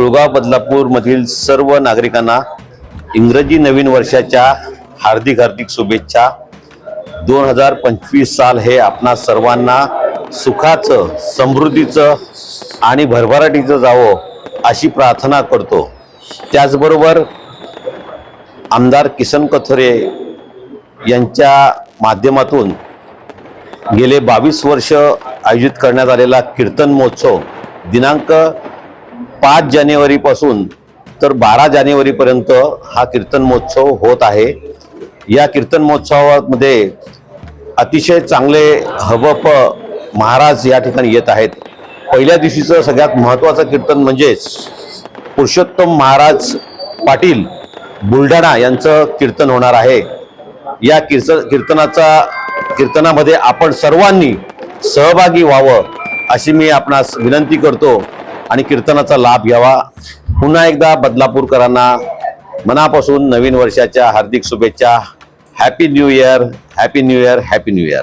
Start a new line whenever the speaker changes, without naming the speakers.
कुळगाव बदलापूरमधील सर्व नागरिकांना इंग्रजी नवीन वर्षाच्या हार्दिक हार्दिक शुभेच्छा. दोन हजार पंचवीस साल हे आपणा सर्वांना सुखाचं समृद्धीचं आणि भरभराटीचं जावं अशी प्रार्थना करतो. त्याचबरोबर आमदार किसन कथोरे यांच्या माध्यमातून गेले बावीस वर्ष आयोजित करण्यात आलेला कीर्तन महोत्सव दिनांक पाच जानेवारीपासून तर बारा जानेवारीपर्यंत हा कीर्तन महोत्सव होत आहे. या कीर्तन महोत्सवामध्ये अतिशय चांगले हबप महाराज या ठिकाणी येत आहेत. पहिल्या दिवशीचं सगळ्यात महत्त्वाचं कीर्तन म्हणजेच पुरुषोत्तम महाराज पाटील बुलढाणा यांचं कीर्तन होणार आहे. या कीर्त कीर्तनाचा कीर्तनामध्ये आपण सर्वांनी सहभागी व्हावं अशी मी आपणास विनंती करतो. आणि कीर्तनाचा लाभ घ्यावा. पुन्हा एकदा बदलापूरकरांना मनापासून नवीन वर्षाच्या हार्दिक शुभेच्छा. Happy new year happy new year happy new year